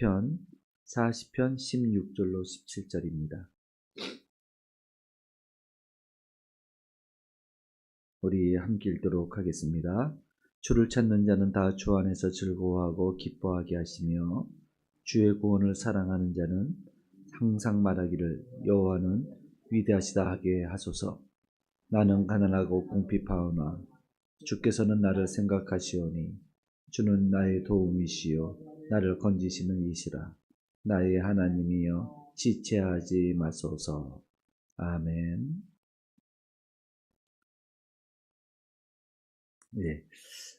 시편 40편 16절로 17절입니다. 우리 함께 읽도록 하겠습니다. 주를 찾는 자는 다 주 안에서 즐거워하고 기뻐하게 하시며 주의 구원을 사랑하는 자는 항상 말하기를 여호와는 위대하시다 하게 하소서. 나는 가난하고 궁핍하오나 주께서는 나를 생각하시오니 주는 나의 도움이시요 나를 건지시는 이시라. 나의 하나님이여 지체하지 마소서. 아멘. 네.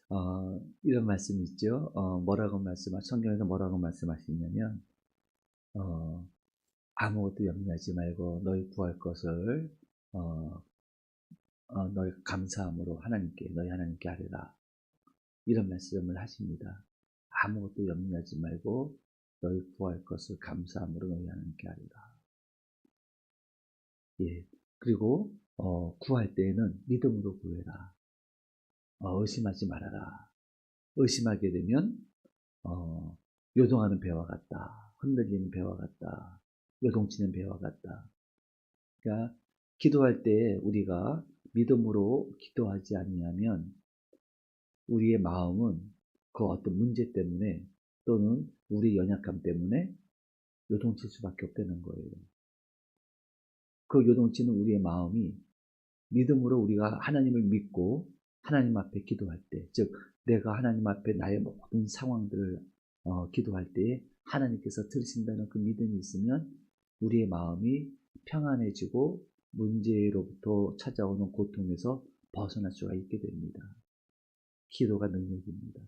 어, 이런 말씀 있죠. 어, 뭐라고 말씀하, 성경에서 뭐라고 말씀하시냐면, 어, 아무것도 염려하지 말고 너희 구할 것을, 어, 어, 너희 감사함으로 하나님께, 너희 하나님께 하리라. 이런 말씀을 하십니다. 아무것도 염려하지 말고 너희 구할 것을 감사함으로 너희 하나님께 하리라. 예. 그리고, 어, 구할 때에는 믿음으로 구해라. 어, 의심하지 말아라. 의심하게 되면 어, 요동하는 배와 같다. 흔들리는 배와 같다. 요동치는 배와 같다. 그러니까 기도할 때 우리가 믿음으로 기도하지 아니하면 우리의 마음은 그 어떤 문제 때문에 또는 우리 연약함 때문에 요동칠 수밖에 없다는 거예요. 그 요동치는 우리의 마음이 믿음으로 우리가 하나님을 믿고 하나님 앞에 기도할 때, 즉 내가 하나님 앞에 나의 모든 상황들을 어, 기도할 때에 하나님께서 들으신다는 그 믿음이 있으면 우리의 마음이 평안해지고 문제로부터 찾아오는 고통에서 벗어날 수가 있게 됩니다. 기도가 능력입니다.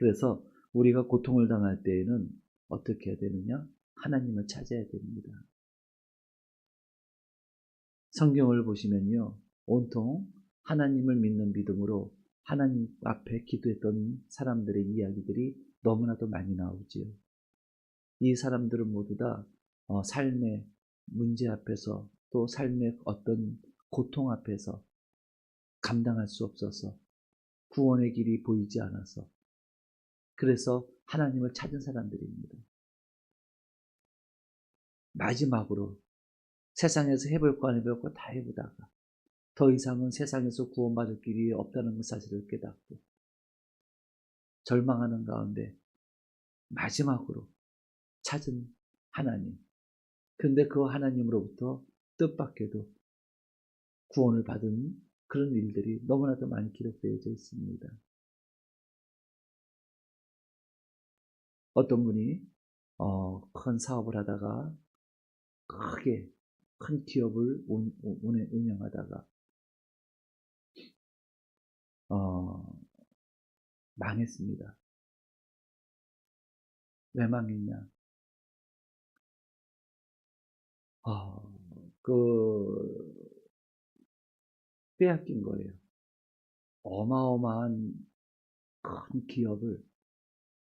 그래서 우리가 고통을 당할 때에는 어떻게 해야 되느냐? 하나님을 찾아야 됩니다. 성경을 보시면요. 온통 하나님을 믿는 믿음으로 하나님 앞에 기도했던 사람들의 이야기들이 너무나도 많이 나오지요. 이 사람들은 모두 다 어, 삶의 문제 앞에서 또 삶의 어떤 고통 앞에서 감당할 수 없어서 구원의 길이 보이지 않아서 그래서 하나님을 찾은 사람들입니다. 마지막으로 세상에서 해볼 거 안 해볼 거 다 해보다가 더 이상은 세상에서 구원받을 길이 없다는 그 사실을 깨닫고 절망하는 가운데 마지막으로 찾은 하나님. 근데 그 하나님으로부터 뜻밖에도 구원을 받은 그런 일들이 너무나도 많이 기록되어져 있습니다. 어떤 분이 어, 큰 사업을 하다가 크게 큰 기업을 운영하다가 어, 망했습니다. 왜 망했냐? 어, 그, 빼앗긴 거예요. 어마어마한 큰 기업을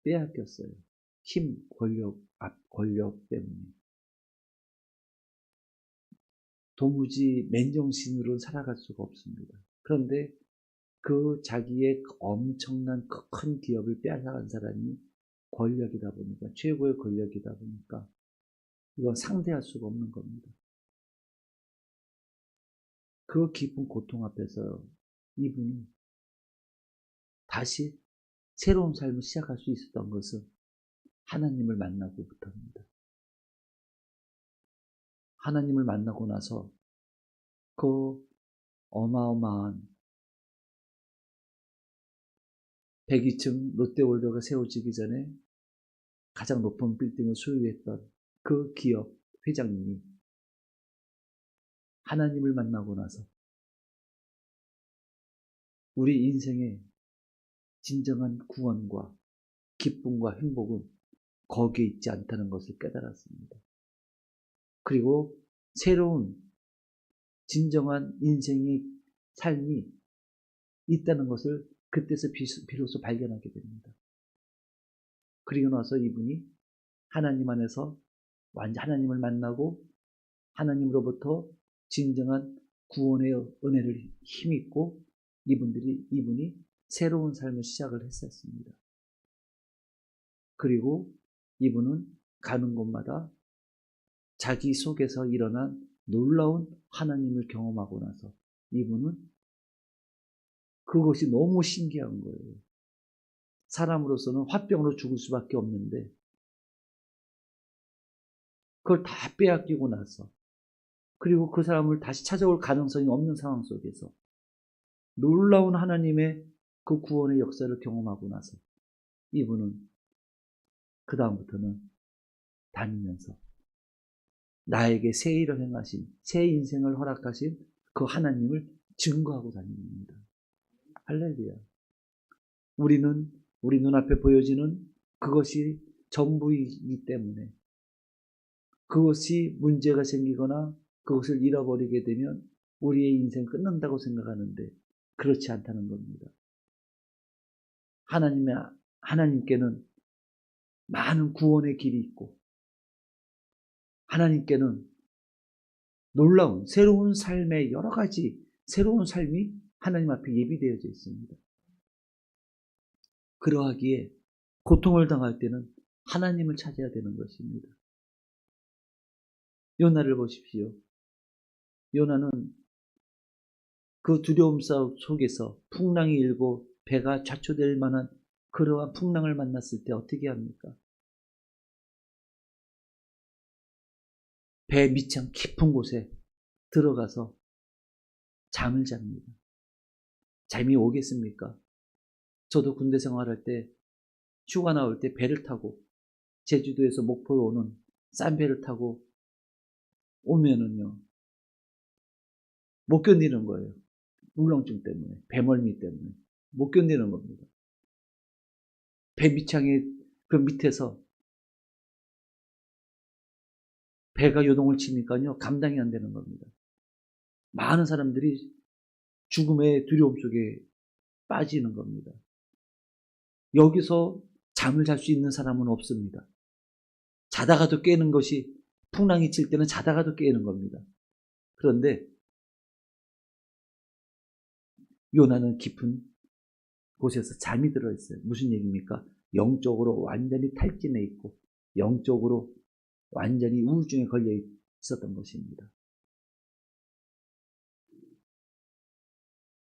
빼앗겼어요. 힘, 권력, 앞, 권력 때문에. 도무지 맨정신으로 살아갈 수가 없습니다. 그런데 그 자기의 엄청난 그큰 기업을 빼앗아간 사람이 권력이다 보니까, 최고의 권력이다 보니까, 이건 상대할 수가 없는 겁니다. 그 깊은 고통 앞에서 이분이 다시 새로운 삶을 시작할 수 있었던 것은 하나님을 만나고부터입니다. 하나님을 만나고 나서 그 어마어마한 102층 롯데월드가 세워지기 전에 가장 높은 빌딩을 소유했던 그 기업 회장님이 하나님을 만나고 나서 우리 인생의 진정한 구원과 기쁨과 행복은 거기에 있지 않다는 것을 깨달았습니다. 그리고 새로운 진정한 인생의 삶이 있다는 것을 그때서 비로소 발견하게 됩니다. 그리고 나서 이분이 하나님 안에서 완전 하나님을 만나고 하나님으로부터 진정한 구원의 은혜를 힘입고 이분들이 이분이 새로운 삶을 시작을 했었습니다. 그리고 이분은 가는 곳마다 자기 속에서 일어난 놀라운 하나님을 경험하고 나서 이분은 그것이 너무 신기한 거예요. 사람으로서는 화병으로 죽을 수밖에 없는데 그걸 다 빼앗기고 나서 그리고 그 사람을 다시 찾아올 가능성이 없는 상황 속에서 놀라운 하나님의 그 구원의 역사를 경험하고 나서 이분은 그 다음부터는 다니면서 나에게 새 일을 행하신 새 인생을 허락하신 그 하나님을 증거하고 다닙니다. 할렐루야. 우리는 우리 눈앞에 보여지는 그것이 전부이기 때문에 그것이 문제가 생기거나 그것을 잃어버리게 되면 우리의 인생 끝난다고 생각하는데 그렇지 않다는 겁니다. 하나님의, 하나님께는 많은 구원의 길이 있고, 하나님께는 놀라운 새로운 삶의 여러 가지 새로운 삶이 하나님 앞에 예비되어져 있습니다. 그러하기에 고통을 당할 때는 하나님을 찾아야 되는 것입니다. 요나를 보십시오. 요나는 그 두려움 속에서 풍랑이 일고 배가 좌초될 만한 그러한 풍랑을 만났을 때 어떻게 합니까? 배 밑창 깊은 곳에 들어가서 잠을 잡니다. 잠이 오겠습니까? 저도 군대 생활할 때 휴가 나올 때 배를 타고 제주도에서 목포로 오는 싼 배를 타고 오면은요 못 견디는 거예요. 울렁증 때문에 배멀미 때문에 못 견디는 겁니다. 배 밑창에 그 밑에서 배가 요동을 치니까요 감당이 안 되는 겁니다. 많은 사람들이 죽음의 두려움 속에 빠지는 겁니다. 여기서 잠을 잘 수 있는 사람은 없습니다. 자다가도 깨는 것이 풍랑이 칠 때는 자다가도 깨는 겁니다. 그런데 요나는 깊은 곳에서 잠이 들어 있어요. 무슨 얘기입니까? 영적으로 완전히 탈진해 있고 영적으로 완전히 우울증에 걸려 있었던 것입니다.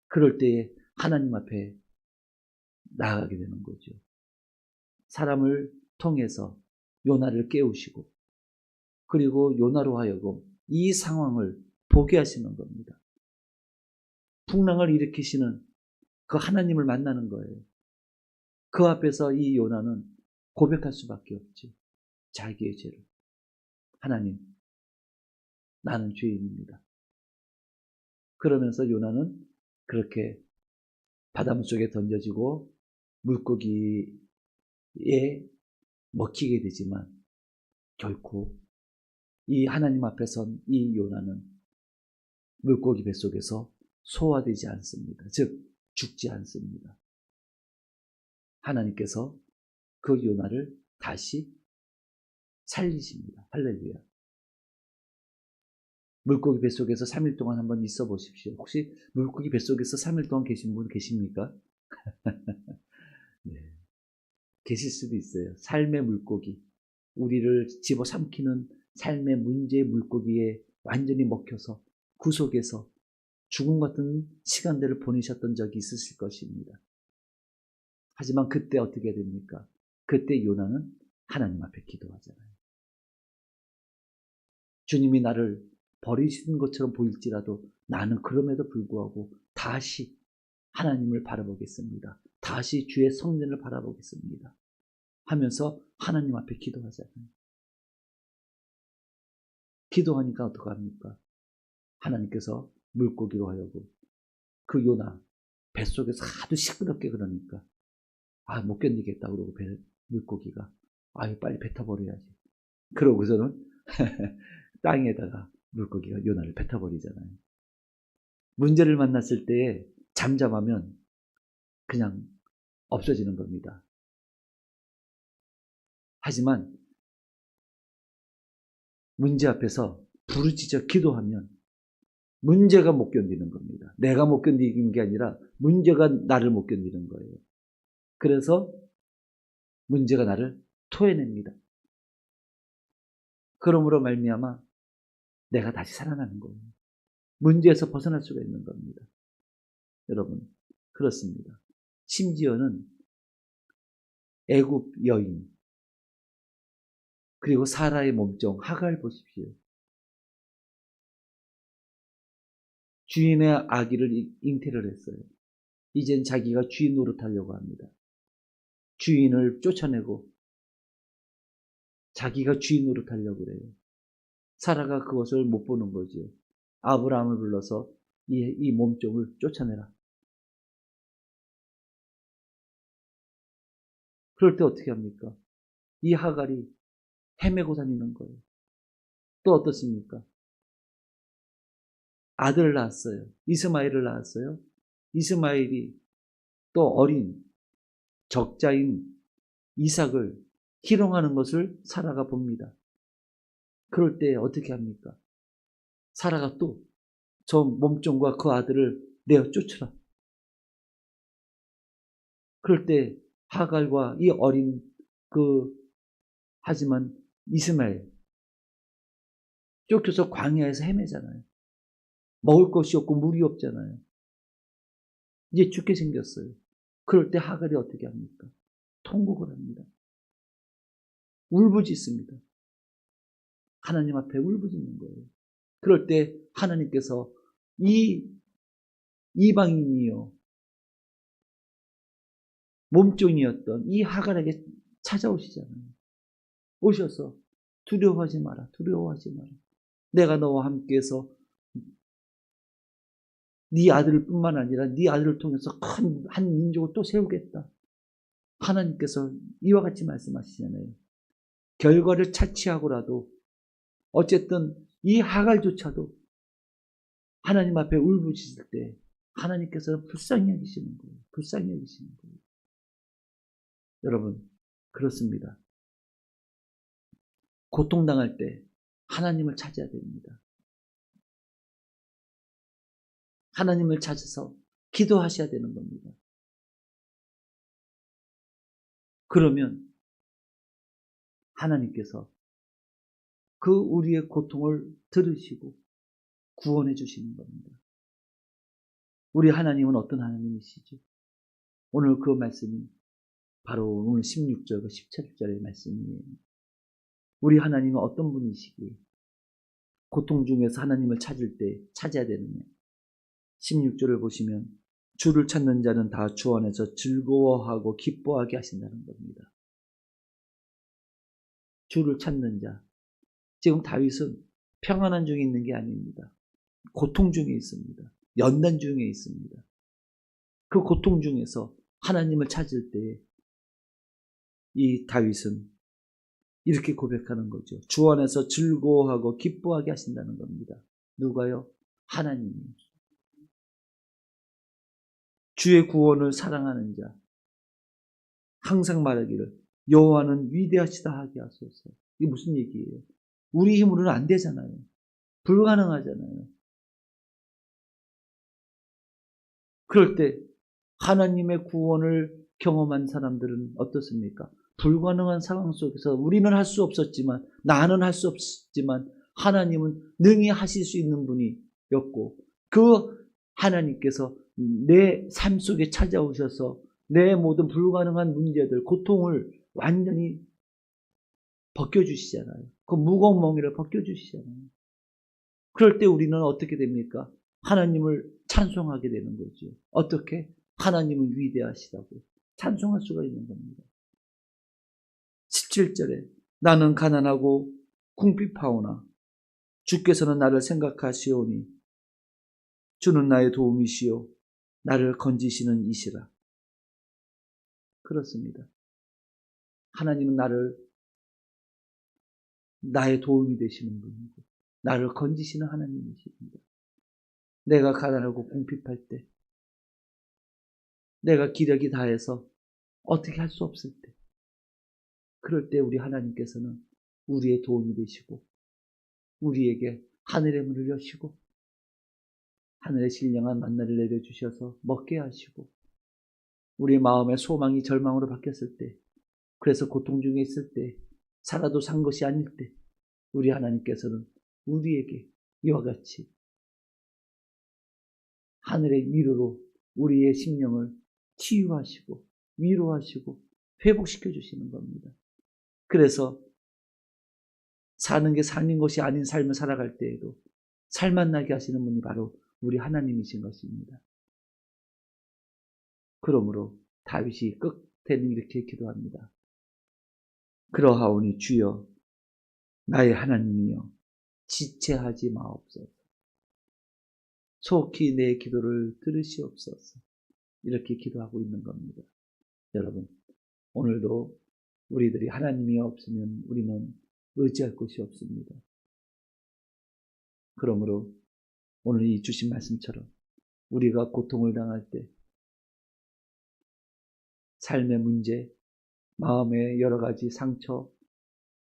그럴 때에 하나님 앞에 나아가게 되는 거죠. 사람을 통해서 요나를 깨우시고 그리고 요나로 하여금 이 상황을 보게 하시는 겁니다. 풍랑을 일으키시는 그 하나님을 만나는 거예요. 그 앞에서 이 요나는 고백할 수밖에 없지. 자기의 죄를. 하나님, 나는 죄인입니다. 그러면서 요나는 그렇게 바닷물 속에 던져지고 물고기에 먹히게 되지만 결코 이 하나님 앞에 선 이 요나는 물고기 뱃속에서 소화되지 않습니다. 즉 죽지 않습니다. 하나님께서 그 요나를 다시 살리십니다. 할렐루야. 물고기 뱃속에서 3일 동안 한번 있어 보십시오. 혹시 물고기 뱃속에서 3일 동안 계신 분 계십니까? 네. 계실 수도 있어요. 삶의 물고기. 우리를 집어 삼키는 삶의 문제의 물고기에 완전히 먹혀서 그 속에서 죽음 같은 시간들을 보내셨던 적이 있으실 것입니다. 하지만 그때 어떻게 됩니까? 그때 요나는 하나님 앞에 기도하잖아요. 주님이 나를 버리신 것처럼 보일지라도 나는 그럼에도 불구하고 다시 하나님을 바라보겠습니다. 다시 주의 성전을 바라보겠습니다. 하면서 하나님 앞에 기도하잖아요. 기도하니까 어떡합니까? 하나님께서 물고기로 하여금 그 요나 뱃속에서 하도 시끄럽게 그러니까. 아 못 견디겠다 그러고 배, 물고기가. 아유 빨리 뱉어버려야지. 그러고서는 땅에다가 물고기가 요나를 뱉어버리잖아요. 문제를 만났을 때에 잠잠하면 그냥 없어지는 겁니다. 하지만 문제 앞에서 부르짖어 기도하면 문제가 못 견디는 겁니다. 내가 못 견디는 게 아니라 문제가 나를 못 견디는 거예요. 그래서 문제가 나를 토해냅니다. 그러므로 말미암아 내가 다시 살아나는 거예요. 문제에서 벗어날 수가 있는 겁니다. 여러분 그렇습니다. 심지어는 애굽 여인 그리고 사라의 몸종 하갈 보십시오. 주인의 아기를 잉태를 했어요. 이젠 자기가 주인 노릇하려고 합니다. 주인을 쫓아내고 자기가 주인 노릇하려고 그래요. 사라가 그것을 못 보는 거죠. 아브라함을 불러서 이, 이 몸종을 쫓아내라. 그럴 때 어떻게 합니까? 이 하갈이 헤매고 다니는 거예요. 또 어떻습니까? 아들을 낳았어요. 이스마엘을 낳았어요. 이스마엘이 또 어린 적자인 이삭을 희롱하는 것을 사라가 봅니다. 그럴 때 어떻게 합니까? 사라가 또 저 몸종과 그 아들을 내어 쫓으라. 그럴 때 하갈과 이 어린 그 하지만 이스마엘 쫓겨서 광야에서 헤매잖아요. 먹을 것이 없고 물이 없잖아요. 이제 죽게 생겼어요. 그럴 때 하갈이 어떻게 합니까? 통곡을 합니다. 울부짖습니다. 하나님 앞에 울부짖는 거예요. 그럴 때 하나님께서 이 이방인이요 몸종이었던 이 하갈에게 찾아오시잖아요. 오셔서 두려워하지 마라. 두려워하지 마라. 내가 너와 함께해서 네 아들을 뿐만 아니라 네 아들을 통해서 큰 한 민족을 또 세우겠다. 하나님께서 이와 같이 말씀하시잖아요. 결과를 차치하고라도 어쨌든 이 하갈조차도 하나님 앞에 울부짖을 때 하나님께서는 불쌍히 여기시는 거예요. 불쌍히 여기시는 거예요. 여러분 그렇습니다. 고통당할 때 하나님을 찾아야 됩니다. 하나님을 찾아서 기도하셔야 되는 겁니다. 그러면 하나님께서 그 우리의 고통을 들으시고 구원해 주시는 겁니다. 우리 하나님은 어떤 하나님이시죠? 오늘 그 말씀이 바로 오늘 16절과 17절의 말씀이에요. 우리 하나님은 어떤 분이시기에 고통 중에서 하나님을 찾을 때 찾아야 되느냐. 16절을 보시면 주를 찾는 자는 다 주 안에서 즐거워하고 기뻐하게 하신다는 겁니다. 주를 찾는 자. 지금 다윗은 평안한 중에 있는 게 아닙니다. 고통 중에 있습니다. 연단 중에 있습니다. 그 고통 중에서 하나님을 찾을 때 이 다윗은 이렇게 고백하는 거죠. 주 안에서 즐거워하고 기뻐하게 하신다는 겁니다. 누가요? 하나님이. 주의 구원을 사랑하는 자. 항상 말하기를 여호와는 위대하시다 하게 하소서. 이게 무슨 얘기예요? 우리 힘으로는 안 되잖아요. 불가능하잖아요. 그럴 때 하나님의 구원을 경험한 사람들은 어떻습니까? 불가능한 상황 속에서 우리는 할 수 없었지만 나는 할 수 없지만 하나님은 능히 하실 수 있는 분이었고 그 하나님께서 내 삶 속에 찾아오셔서 내 모든 불가능한 문제들, 고통을 완전히 벗겨주시잖아요. 그 무거운 멍에를 벗겨주시잖아요. 그럴 때 우리는 어떻게 됩니까? 하나님을 찬송하게 되는 거죠. 어떻게? 하나님은 위대하시다고 찬송할 수가 있는 겁니다. 17절에 나는 가난하고 궁핍하오나 주께서는 나를 생각하시오니 주는 나의 도움이시요 나를 건지시는 이시라. 그렇습니다. 하나님은 나를 나의 도움이 되시는 분이고 나를 건지시는 하나님이십니다. 내가 가난하고 궁핍할 때 내가 기력이 다해서 어떻게 할 수 없을 때 그럴 때 우리 하나님께서는 우리의 도움이 되시고 우리에게 하늘의 문을 여시고 하늘의 신령한 만나를 내려주셔서 먹게 하시고 우리의 마음의 소망이 절망으로 바뀌었을 때 그래서 고통 중에 있을 때 살아도 산 것이 아닐 때 우리 하나님께서는 우리에게 이와 같이 하늘의 위로로 우리의 심령을 치유하시고 위로하시고 회복시켜 주시는 겁니다. 그래서 사는 게 사는 것이 아닌 삶을 살아갈 때에도 살맛나게 하시는 분이 바로 우리 하나님이신 것입니다. 그러므로 다윗이 끝에는 이렇게 기도합니다. 그러하오니 주여 나의 하나님이여 지체하지 마옵소서. 속히 내 기도를 들으시옵소서. 이렇게 기도하고 있는 겁니다. 여러분, 오늘도 우리들이 하나님이 없으면 우리는 의지할 곳이 없습니다. 그러므로 오늘 이 주신 말씀처럼 우리가 고통을 당할 때 삶의 문제, 마음의 여러 가지 상처,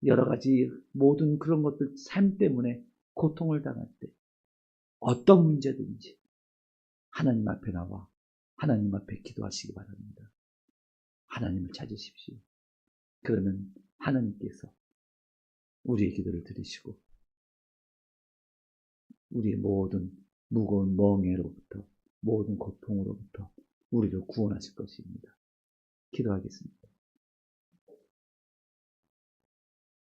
여러 가지 모든 그런 것들 삶 때문에 고통을 당할 때 어떤 문제든지 하나님 앞에 나와 하나님 앞에 기도하시기 바랍니다. 하나님을 찾으십시오. 그러면 하나님께서 우리의 기도를 들으시고 우리의 모든 무거운 멍해로부터 모든 고통으로부터 우리를 구원하실 것입니다. 기도하겠습니다.